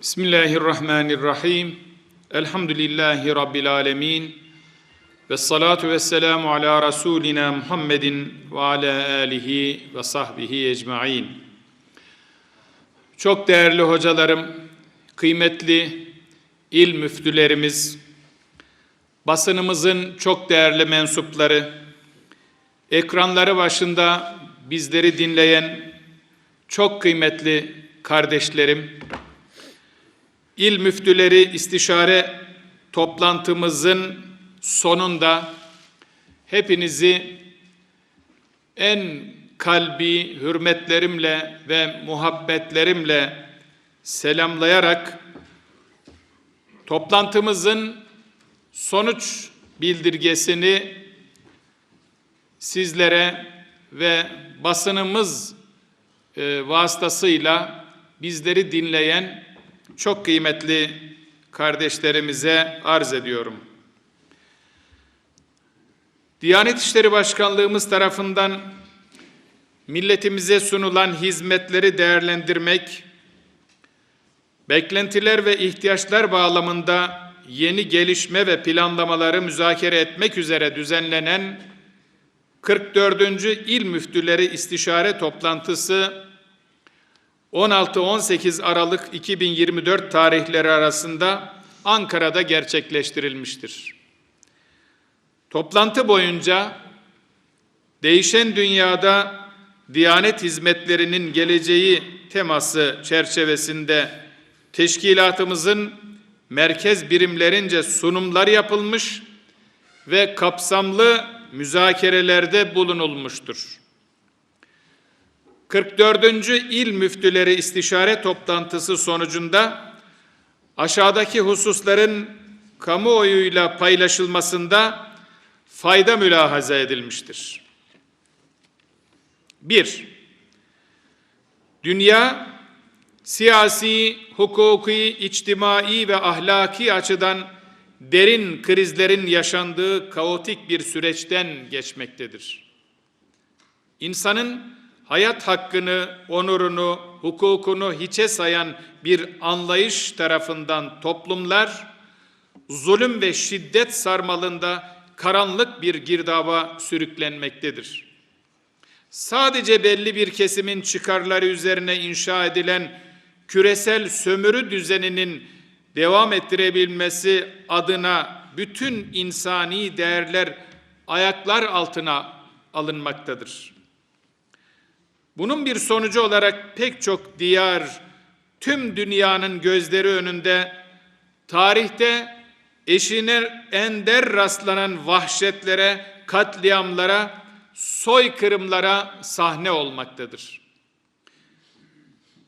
Bismillahirrahmanirrahim. Elhamdülillahi Rabbil alemin. Ve salatu ve selamu ala Resulina Muhammedin ve ala alihi ve sahbihi ecmain. Çok değerli hocalarım, kıymetli il müftülerimiz, basınımızın çok değerli mensupları, ekranları başında bizleri dinleyen çok kıymetli kardeşlerim, İl müftüleri istişare toplantımızın sonunda hepinizi en kalbi hürmetlerimle ve muhabbetlerimle selamlayarak toplantımızın sonuç bildirgesini sizlere ve basınımız e, vasıtasıyla bizleri dinleyen çok kıymetli kardeşlerimize arz ediyorum. Diyanet İşleri Başkanlığımız tarafından milletimize sunulan hizmetleri değerlendirmek, beklentiler ve ihtiyaçlar bağlamında yeni gelişme ve planlamaları müzakere etmek üzere düzenlenen 44. İl Müftüleri İstişare Toplantısı 16-18 Aralık 2024 tarihleri arasında Ankara'da gerçekleştirilmiştir. Toplantı boyunca değişen dünyada Diyanet hizmetlerinin geleceği teması çerçevesinde teşkilatımızın merkez birimlerince sunumlar yapılmış ve kapsamlı müzakerelerde bulunulmuştur. 44. İl Müftüleri İstişare Toplantısı sonucunda aşağıdaki hususların kamuoyuyla paylaşılmasında fayda mülahaza edilmiştir. 1. Dünya siyasi, hukuki, içtimai ve ahlaki açıdan derin krizlerin yaşandığı kaotik bir süreçten geçmektedir. İnsanın hayat hakkını, onurunu, hukukunu hiçe sayan bir anlayış tarafından toplumlar, zulüm ve şiddet sarmalında karanlık bir girdaba sürüklenmektedir. Sadece belli bir kesimin çıkarları üzerine inşa edilen küresel sömürü düzeninin devam ettirebilmesi adına bütün insani değerler ayaklar altına alınmaktadır. Bunun bir sonucu olarak pek çok diyar tüm dünyanın gözleri önünde tarihte eşine ender rastlanan vahşetlere, katliamlara, soykırımlara sahne olmaktadır.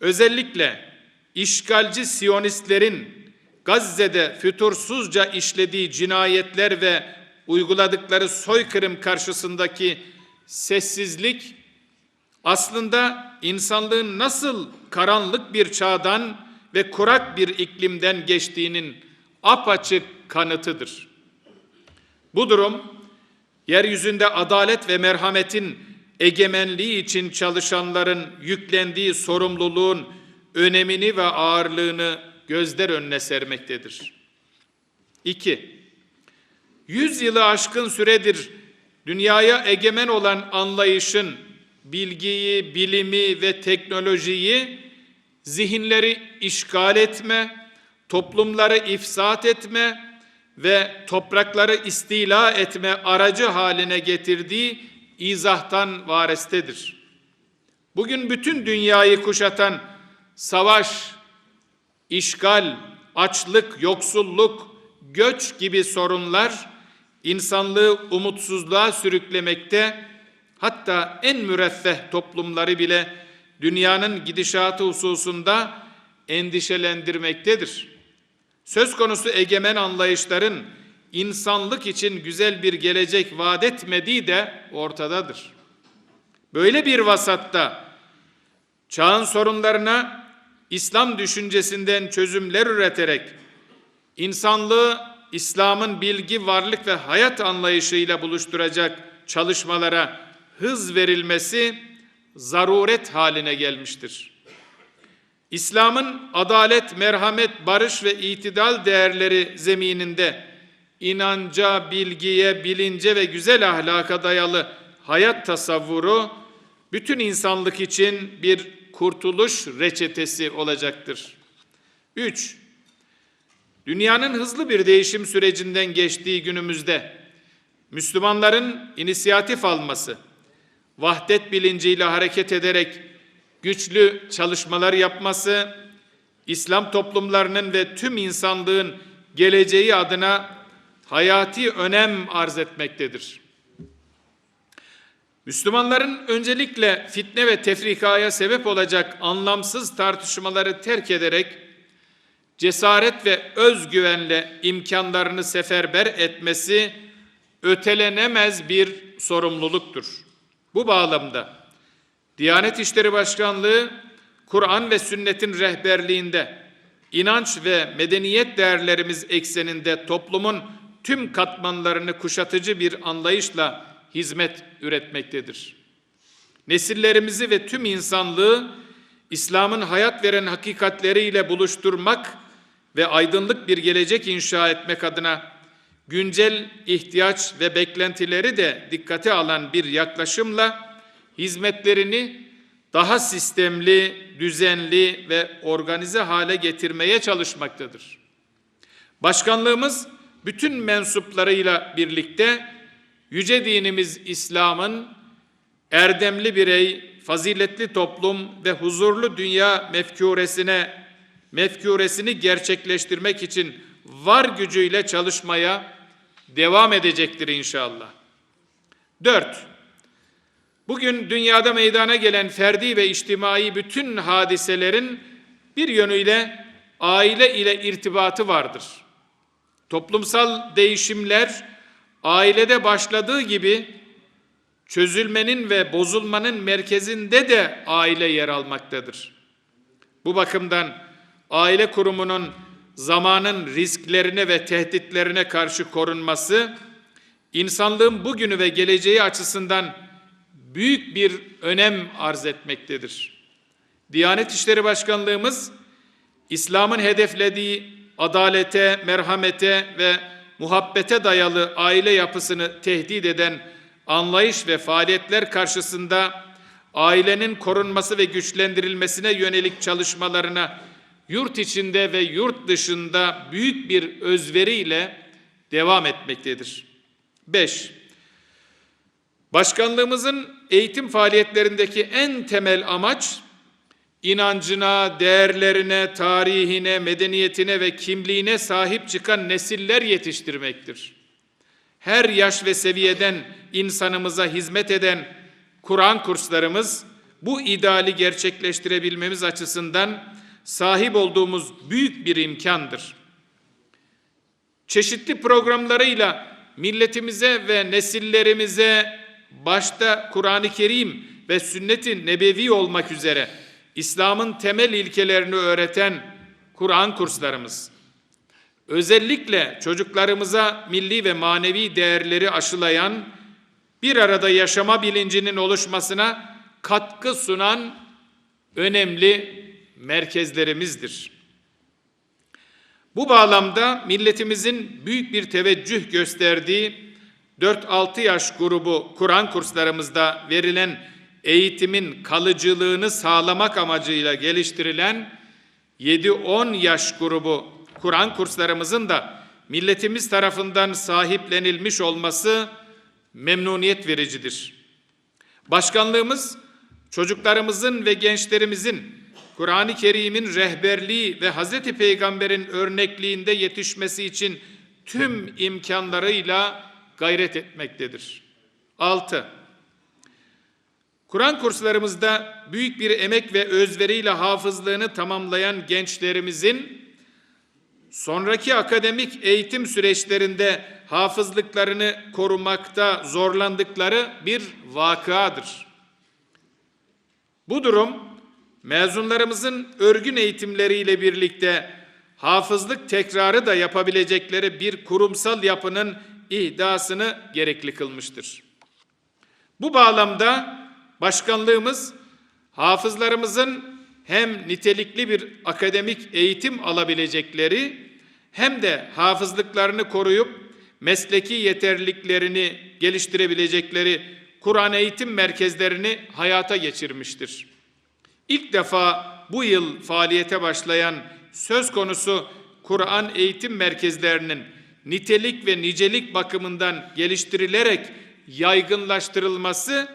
Özellikle işgalci Siyonistlerin Gazze'de fütursuzca işlediği cinayetler ve uyguladıkları soykırım karşısındaki sessizlik aslında insanlığın nasıl karanlık bir çağdan ve kurak bir iklimden geçtiğinin apaçık kanıtıdır. Bu durum yeryüzünde adalet ve merhametin egemenliği için çalışanların yüklendiği sorumluluğun önemini ve ağırlığını gözler önüne sermektedir. 2. Yüz yılı aşkın süredir dünyaya egemen olan anlayışın bilgiyi, bilimi ve teknolojiyi zihinleri işgal etme, toplumları ifsat etme ve toprakları istila etme aracı haline getirdiği izahtan varestedir. Bugün bütün dünyayı kuşatan savaş, işgal, açlık, yoksulluk, göç gibi sorunlar insanlığı umutsuzluğa sürüklemekte hatta en müreffeh toplumları bile dünyanın gidişatı hususunda endişelendirmektedir. Söz konusu egemen anlayışların insanlık için güzel bir gelecek vaat etmediği de ortadadır. Böyle bir vasatta çağın sorunlarına İslam düşüncesinden çözümler üreterek insanlığı İslam'ın bilgi, varlık ve hayat anlayışıyla buluşturacak çalışmalara hız verilmesi zaruret haline gelmiştir. İslam'ın adalet, merhamet, barış ve itidal değerleri zemininde inanca, bilgiye, bilince ve güzel ahlaka dayalı hayat tasavvuru bütün insanlık için bir kurtuluş reçetesi olacaktır. 3. Dünyanın hızlı bir değişim sürecinden geçtiği günümüzde Müslümanların inisiyatif alması, vahdet bilinciyle hareket ederek güçlü çalışmalar yapması, İslam toplumlarının ve tüm insanlığın geleceği adına hayati önem arz etmektedir. Müslümanların öncelikle fitne ve tefrikaya sebep olacak anlamsız tartışmaları terk ederek cesaret ve özgüvenle imkanlarını seferber etmesi ötelenemez bir sorumluluktur. Bu bağlamda Diyanet İşleri Başkanlığı Kur'an ve sünnetin rehberliğinde inanç ve medeniyet değerlerimiz ekseninde toplumun tüm katmanlarını kuşatıcı bir anlayışla hizmet üretmektedir. Nesillerimizi ve tüm insanlığı İslam'ın hayat veren hakikatleriyle buluşturmak ve aydınlık bir gelecek inşa etmek adına güncel ihtiyaç ve beklentileri de dikkate alan bir yaklaşımla hizmetlerini daha sistemli, düzenli ve organize hale getirmeye çalışmaktadır. Başkanlığımız bütün mensuplarıyla birlikte yüce dinimiz İslam'ın erdemli birey, faziletli toplum ve huzurlu dünya mefkuresine mefkuresini gerçekleştirmek için var gücüyle çalışmaya devam edecektir inşallah. 4. Bugün dünyada meydana gelen ferdi ve içtimai bütün hadiselerin bir yönüyle aile ile irtibatı vardır. Toplumsal değişimler ailede başladığı gibi çözülmenin ve bozulmanın merkezinde de aile yer almaktadır. Bu bakımdan aile kurumunun zamanın risklerine ve tehditlerine karşı korunması, insanlığın bugünü ve geleceği açısından büyük bir önem arz etmektedir. Diyanet İşleri Başkanlığımız, İslam'ın hedeflediği adalete, merhamete ve muhabbete dayalı aile yapısını tehdit eden anlayış ve faaliyetler karşısında ailenin korunması ve güçlendirilmesine yönelik çalışmalarına yurt içinde ve yurt dışında büyük bir özveriyle devam etmektedir. 5. Başkanlığımızın eğitim faaliyetlerindeki en temel amaç inancına, değerlerine, tarihine, medeniyetine ve kimliğine sahip çıkan nesiller yetiştirmektir. Her yaş ve seviyeden insanımıza hizmet eden Kur'an kurslarımız bu ideali gerçekleştirebilmemiz açısından sahip olduğumuz büyük bir imkandır. Çeşitli programlarıyla milletimize ve nesillerimize başta Kur'an-ı Kerim ve sünnet-i nebevi olmak üzere İslam'ın temel ilkelerini öğreten Kur'an kurslarımız, özellikle çocuklarımıza milli ve manevi değerleri aşılayan, bir arada yaşama bilincinin oluşmasına katkı sunan önemli merkezlerimizdir. Bu bağlamda milletimizin büyük bir teveccüh gösterdiği 4-6 yaş grubu Kur'an kurslarımızda verilen eğitimin kalıcılığını sağlamak amacıyla geliştirilen 7-10 yaş grubu Kur'an kurslarımızın da milletimiz tarafından sahiplenilmiş olması memnuniyet vericidir. Başkanlığımız çocuklarımızın ve gençlerimizin Kur'an-ı Kerim'in rehberliği ve Hazreti Peygamber'in örnekliğinde yetişmesi için tüm imkanlarıyla gayret etmektedir. 6. Kur'an kurslarımızda büyük bir emek ve özveriyle hafızlığını tamamlayan gençlerimizin sonraki akademik eğitim süreçlerinde hafızlıklarını korumakta zorlandıkları bir vakıadır. Bu durum mezunlarımızın örgün eğitimleriyle birlikte hafızlık tekrarı da yapabilecekleri bir kurumsal yapının ihdasını gerekli kılmıştır. Bu bağlamda başkanlığımız hafızlarımızın hem nitelikli bir akademik eğitim alabilecekleri hem de hafızlıklarını koruyup mesleki yeterliliklerini geliştirebilecekleri Kur'an eğitim merkezlerini hayata geçirmiştir. İlk defa bu yıl faaliyete başlayan söz konusu Kur'an eğitim merkezlerinin nitelik ve nicelik bakımından geliştirilerek yaygınlaştırılması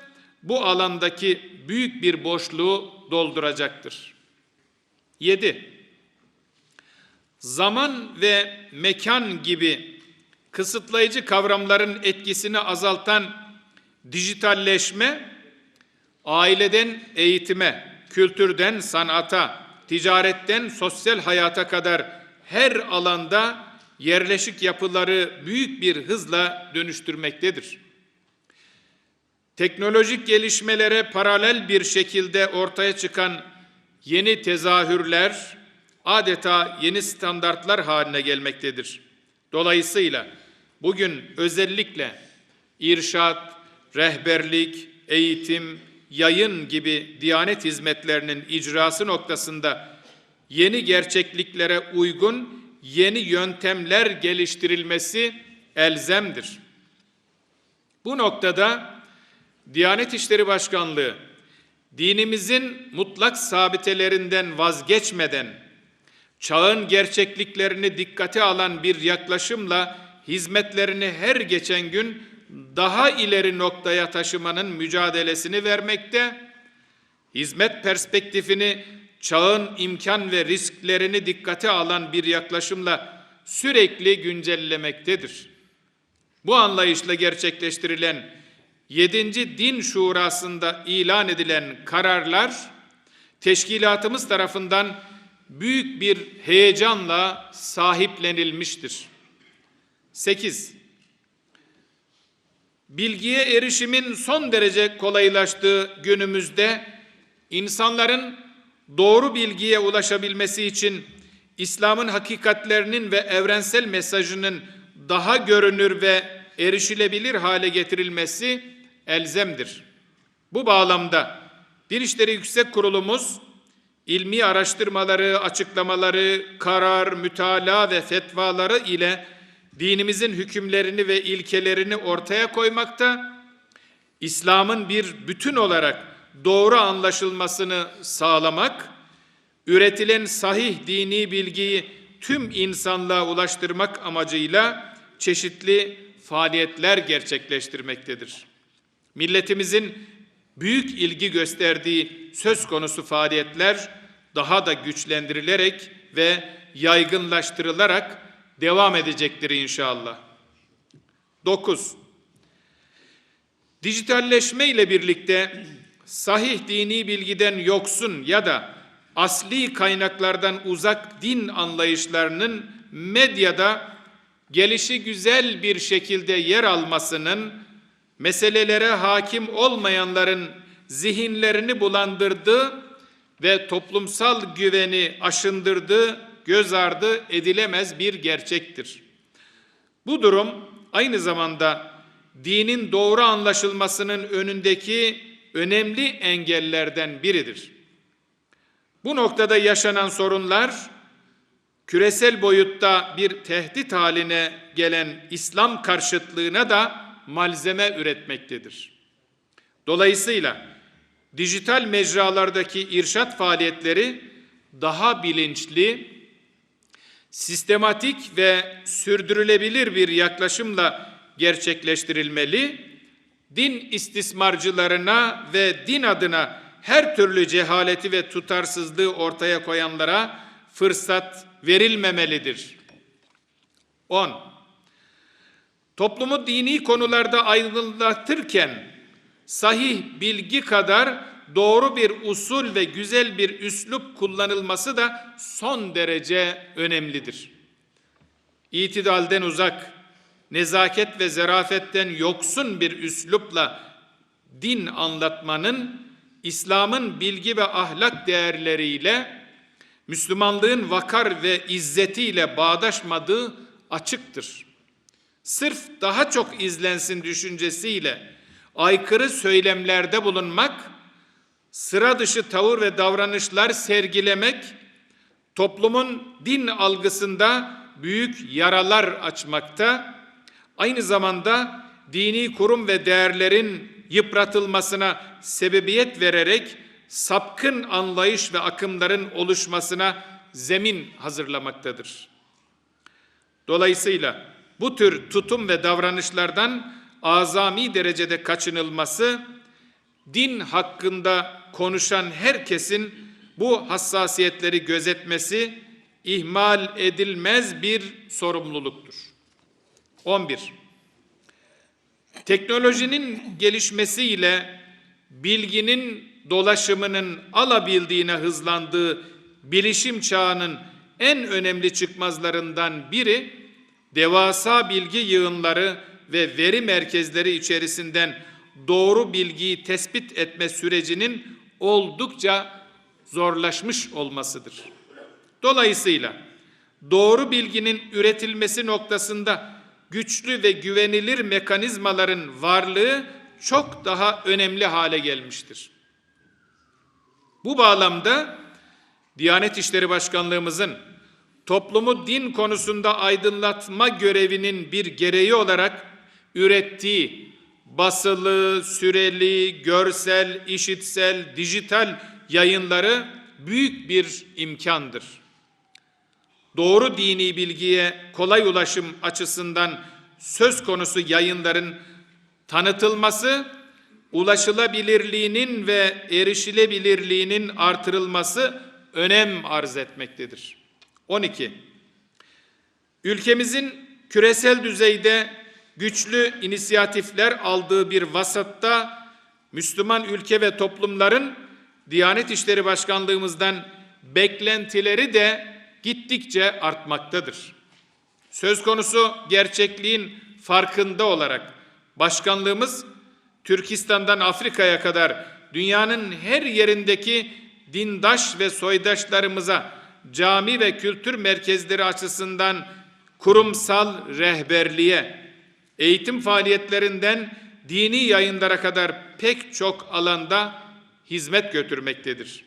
bu alandaki büyük bir boşluğu dolduracaktır. 7. Zaman ve mekan gibi kısıtlayıcı kavramların etkisini azaltan dijitalleşme aileden eğitime, kültürden sanata, ticaretten sosyal hayata kadar her alanda yerleşik yapıları büyük bir hızla dönüştürmektedir. Teknolojik gelişmelere paralel bir şekilde ortaya çıkan yeni tezahürler adeta yeni standartlar haline gelmektedir. Dolayısıyla bugün özellikle irşat, rehberlik, eğitim, yayın gibi diyanet hizmetlerinin icrası noktasında yeni gerçekliklere uygun yeni yöntemler geliştirilmesi elzemdir. Bu noktada Diyanet İşleri Başkanlığı dinimizin mutlak sabitelerinden vazgeçmeden çağın gerçekliklerini dikkate alan bir yaklaşımla hizmetlerini her geçen gün daha ileri noktaya taşımanın mücadelesini vermekte, hizmet perspektifini çağın imkan ve risklerini dikkate alan bir yaklaşımla sürekli güncellemektedir. Bu anlayışla gerçekleştirilen 7. Din Şurası'nda ilan edilen kararlar teşkilatımız tarafından büyük bir heyecanla sahiplenilmiştir. 8. Bilgiye erişimin son derece kolaylaştığı günümüzde insanların doğru bilgiye ulaşabilmesi için İslam'ın hakikatlerinin ve evrensel mesajının daha görünür ve erişilebilir hale getirilmesi elzemdir. Bu bağlamda Din İşleri Yüksek Kurulumuz ilmi araştırmaları, açıklamaları, karar, mütalaa ve fetvaları ile dinimizin hükümlerini ve ilkelerini ortaya koymakta, İslam'ın bir bütün olarak doğru anlaşılmasını sağlamak, üretilen sahih dini bilgiyi tüm insanlığa ulaştırmak amacıyla çeşitli faaliyetler gerçekleştirmektedir. Milletimizin büyük ilgi gösterdiği söz konusu faaliyetler daha da güçlendirilerek ve yaygınlaştırılarak devam edecektir inşallah. 9. Dijitalleşme ile birlikte sahih dini bilgiden yoksun ya da asli kaynaklardan uzak din anlayışlarının medyada gelişi güzel bir şekilde yer almasının meselelere hakim olmayanların zihinlerini bulandırdığı ve toplumsal güveni aşındırdığı göz ardı edilemez bir gerçektir. Bu durum aynı zamanda dinin doğru anlaşılmasının önündeki önemli engellerden biridir. Bu noktada yaşanan sorunlar küresel boyutta bir tehdit haline gelen İslam karşıtlığına da malzeme üretmektedir. Dolayısıyla dijital mecralardaki irşat faaliyetleri daha bilinçli, sistematik ve sürdürülebilir bir yaklaşımla gerçekleştirilmeli din istismarcılarına ve din adına her türlü cehaleti ve tutarsızlığı ortaya koyanlara fırsat verilmemelidir. 10. Toplumu dini konularda aydınlatırken sahih bilgi kadar doğru bir usul ve güzel bir üslup kullanılması da son derece önemlidir. İtidalden uzak, nezaket ve zerafetten yoksun bir üslupla din anlatmanın İslam'ın bilgi ve ahlak değerleriyle Müslümanlığın vakar ve izzetiyle bağdaşmadığı açıktır. Sırf daha çok izlensin düşüncesiyle aykırı söylemlerde bulunmak sıra dışı tavır ve davranışlar sergilemek toplumun din algısında büyük yaralar açmakta, aynı zamanda dini kurum ve değerlerin yıpratılmasına sebebiyet vererek sapkın anlayış ve akımların oluşmasına zemin hazırlamaktadır. Dolayısıyla bu tür tutum ve davranışlardan azami derecede kaçınılması, din hakkında konuşan herkesin bu hassasiyetleri gözetmesi ihmal edilmez bir sorumluluktur. 11. Teknolojinin gelişmesiyle bilginin dolaşımının alabildiğine hızlandığı bilişim çağının en önemli çıkmazlarından biri devasa bilgi yığınları ve veri merkezleri içerisinden doğru bilgiyi tespit etme sürecinin oldukça zorlaşmış olmasıdır. Dolayısıyla doğru bilginin üretilmesi noktasında güçlü ve güvenilir mekanizmaların varlığı çok daha önemli hale gelmiştir. Bu bağlamda Diyanet İşleri Başkanlığımızın toplumu din konusunda aydınlatma görevinin bir gereği olarak ürettiği basılı, süreli, görsel, işitsel, dijital yayınları büyük bir imkandır. Doğru dini bilgiye kolay ulaşım açısından söz konusu yayınların tanıtılması, ulaşılabilirliğinin ve erişilebilirliğinin artırılması önem arz etmektedir. 12. Ülkemizin küresel düzeyde güçlü inisiyatifler aldığı bir vasatta Müslüman ülke ve toplumların Diyanet İşleri Başkanlığımızdan beklentileri de gittikçe artmaktadır. Söz konusu gerçekliğin farkında olarak başkanlığımız Türkistan'dan Afrika'ya kadar dünyanın her yerindeki dindaş ve soydaşlarımıza cami ve kültür merkezleri açısından kurumsal rehberliğe, eğitim faaliyetlerinden dini yayınlara kadar pek çok alanda hizmet götürmektedir.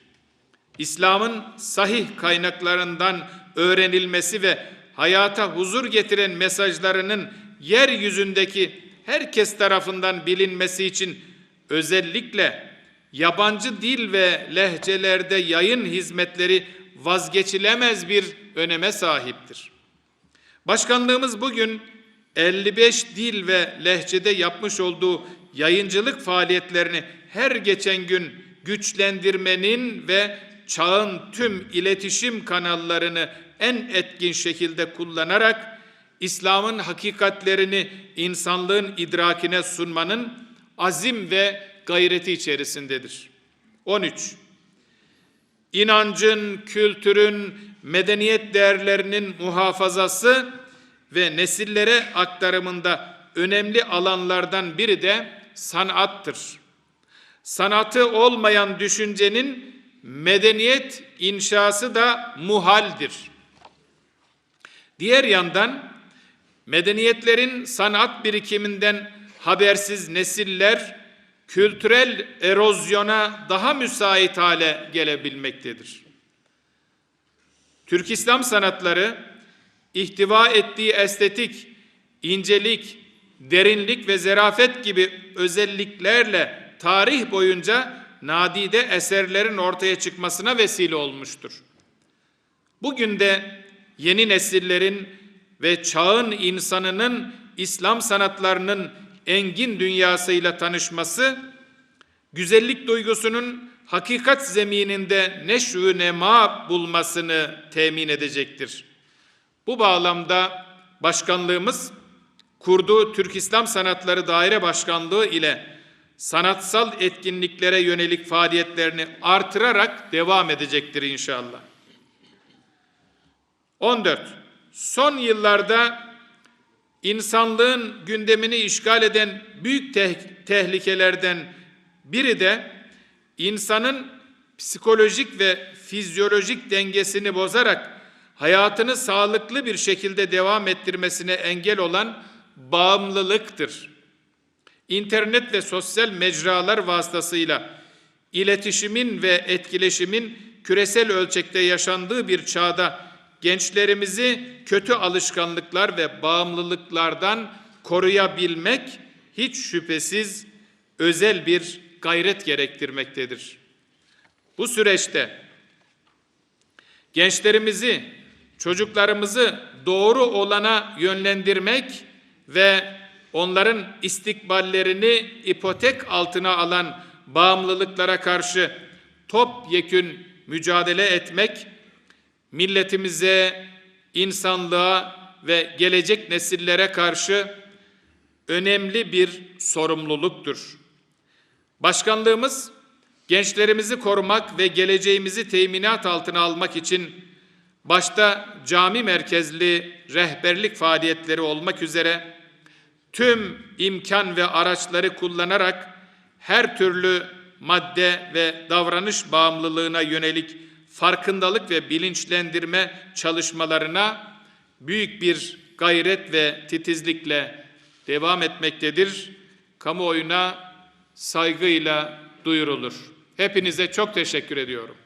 İslam'ın sahih kaynaklarından öğrenilmesi ve hayata huzur getiren mesajlarının yeryüzündeki herkes tarafından bilinmesi için özellikle yabancı dil ve lehçelerde yayın hizmetleri vazgeçilemez bir öneme sahiptir. Başkanlığımız bugün 55 dil ve lehçede yapmış olduğu yayıncılık faaliyetlerini her geçen gün güçlendirmenin ve çağın tüm iletişim kanallarını en etkin şekilde kullanarak İslam'ın hakikatlerini insanlığın idrakine sunmanın azim ve gayreti içerisindedir. 13. İnancın, kültürün, medeniyet değerlerinin muhafazası ve nesillere aktarımında önemli alanlardan biri de sanattır. Sanatı olmayan düşüncenin medeniyet inşası da muhaldir. Diğer yandan medeniyetlerin sanat birikiminden habersiz nesiller kültürel erozyona daha müsait hale gelebilmektedir. Türk İslam sanatları ihtiva ettiği estetik, incelik, derinlik ve zerafet gibi özelliklerle tarih boyunca nadide eserlerin ortaya çıkmasına vesile olmuştur. Bugün de yeni nesillerin ve çağın insanının İslam sanatlarının engin dünyasıyla tanışması, güzellik duygusunun hakikat zemininde neşvü nema bulmasını temin edecektir. Bu bağlamda başkanlığımız kurduğu Türk İslam Sanatları Daire Başkanlığı ile sanatsal etkinliklere yönelik faaliyetlerini artırarak devam edecektir inşallah. 14. Son yıllarda insanlığın gündemini işgal eden büyük te tehlikelerden biri de insanın psikolojik ve fizyolojik dengesini bozarak hayatını sağlıklı bir şekilde devam ettirmesine engel olan bağımlılıktır. İnternet ve sosyal mecralar vasıtasıyla iletişimin ve etkileşimin küresel ölçekte yaşandığı bir çağda gençlerimizi kötü alışkanlıklar ve bağımlılıklardan koruyabilmek hiç şüphesiz özel bir gayret gerektirmektedir. Bu süreçte gençlerimizi, çocuklarımızı doğru olana yönlendirmek ve onların istikballerini ipotek altına alan bağımlılıklara karşı topyekün mücadele etmek milletimize, insanlığa ve gelecek nesillere karşı önemli bir sorumluluktur. Başkanlığımız gençlerimizi korumak ve geleceğimizi teminat altına almak için başta cami merkezli rehberlik faaliyetleri olmak üzere tüm imkan ve araçları kullanarak her türlü madde ve davranış bağımlılığına yönelik farkındalık ve bilinçlendirme çalışmalarına büyük bir gayret ve titizlikle devam etmektedir. Kamuoyuna saygıyla duyurulur. Hepinize çok teşekkür ediyorum.